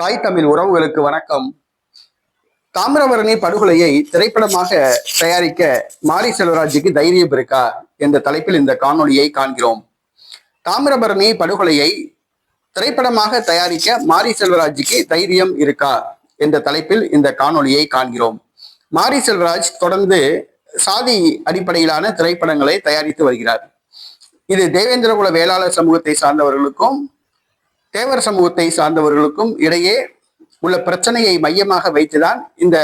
தாய் தமிழ் உறவுகளுக்கு வணக்கம். தாமிரபரணி படுகொலையை திரைப்படமாக தயாரிக்க மாரி செல்வராஜுக்கு தைரியம் இருக்கா என்ற தலைப்பில் இந்த காணொலியை காண்கிறோம். தாமிரபரணி படுகொலையை திரைப்படமாக தயாரிக்க மாரி செல்வராஜுக்கு தைரியம் இருக்கா என்ற தலைப்பில் இந்த காணொலியை காண்கிறோம். மாரி செல்வராஜ் தொடர்ந்து சாதி அடிப்படையிலான திரைப்படங்களை தயாரித்து வருகிறார். இது தேவேந்திரகுல வேளாளர் சமூகத்தை சார்ந்தவர்களுக்கும் தேவர் சமூகத்தை சார்ந்தவர்களுக்கும் இடையே உள்ள பிரச்சனையை மையமாக வைத்துதான் இந்த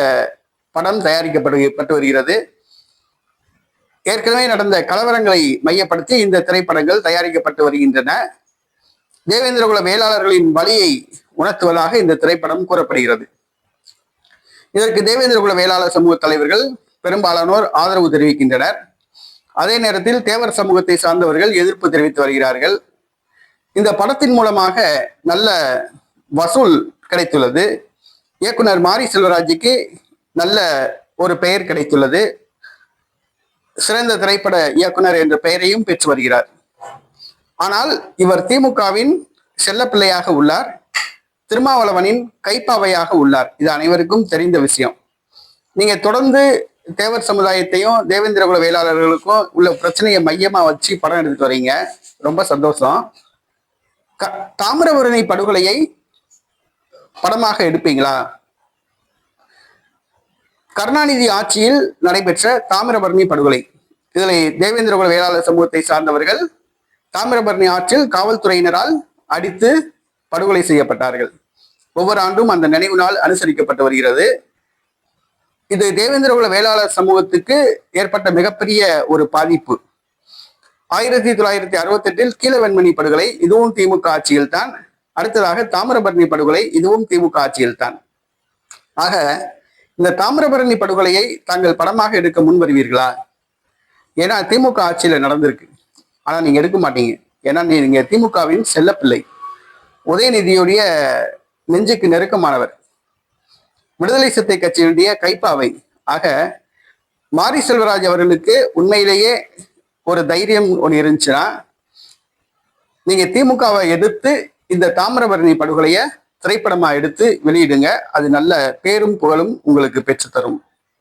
படம் தயாரிக்கப்பட்டு வருகிறது. ஏற்கனவே நடந்த கலவரங்களை மையப்படுத்தி இந்த திரைப்படங்கள் தயாரிக்கப்பட்டு வருகின்றன. தேவேந்திரகுல வேளாளர்களின் வழியை உணர்த்துவதாக இந்த திரைப்படம் கூறப்படுகிறது. இதற்கு தேவேந்திரகுல வேளாளர் சமூக தலைவர்கள் பெரும்பாலானோர் ஆதரவு தெரிவிக்கின்றனர். அதே நேரத்தில் தேவர் சமூகத்தை சார்ந்தவர்கள் எதிர்ப்பு தெரிவித்து வருகிறார்கள். இந்த படத்தின் மூலமாக நல்ல வசூல் கிடைத்துள்ளது. இயக்குனர் மாரி செல்வராஜுக்கு நல்ல ஒரு பெயர் கிடைத்துள்ளது. சிறந்த திரைப்பட இயக்குனர் என்ற பெயரையும் பெற்று வருகிறார். ஆனால் இவர் திமுகவின் செல்லப்பிள்ளையாக உள்ளார். திருமாவளவனின் கைப்பாவையாக உள்ளார். இது அனைவருக்கும் தெரிந்த விஷயம். நீங்க தொடர்ந்து தேவர் சமுதாயத்தையும் தேவேந்திரகுல வேளாளர்களுக்கும் உள்ள பிரச்சனையை மையமா வச்சு படம் எடுத்துட்டு வரீங்க. ரொம்ப சந்தோஷம். தாமிரபரணி படுகொலையை படமாக எடுப்பீங்களா? கருணாநிதி ஆட்சியில் நடைபெற்ற தாமிரபரணி படுகொலை. இதில் தேவேந்திரகுல வேளாளர் சமூகத்தை சார்ந்தவர்கள் தாமிரபரணி ஆற்றில் காவல்துறையினரால் அடித்து படுகொலை செய்யப்பட்டார்கள். ஒவ்வொரு ஆண்டும் அந்த நினைவு நாள் அனுசரிக்கப்பட்டு வருகிறது. இது தேவேந்திரகுல வேளாளர் சமூகத்துக்கு ஏற்பட்ட மிகப்பெரிய ஒரு பாதிப்பு. ஆயிரத்தி தொள்ளாயிரத்தி அறுபத்தி எட்டில் கீழவெண்மணி படுகொலை இதுவும் திமுக ஆட்சியில் தான் அடுத்ததாக தாமிரபரணி படுகொலை இதுவும் திமுக ஆட்சியில் தான் ஆக இந்த தாமிரபரணி படுகொலையை தாங்கள் படமாக எடுக்க முன் வருவீர்களா ஏன்னா திமுக ஆட்சியில நடந்திருக்கு. ஆனா நீங்க எடுக்க மாட்டீங்க. ஏன்னா நீங்க திமுகவின் செல்லப்பிள்ளை. உதயநிதியுடைய நெஞ்சுக்கு நெருக்கமானவர். விடுதலை சிறுத்தை கட்சியினுடைய கைப்பாவை. ஆக மாரி செல்வராஜ் அவர்களுக்கு உண்மையிலேயே ஒரு தைரியம் ஒன்று இருந்துச்சுன்னா நீங்கள் திமுகவை எதிர்த்து இந்த தாமிரபரணி படுகொலையை திரைப்படமாக எடுத்து வெளியிடுங்க. அது நல்ல பேரும் புகழும் உங்களுக்கு பெற்றுத்தரும்.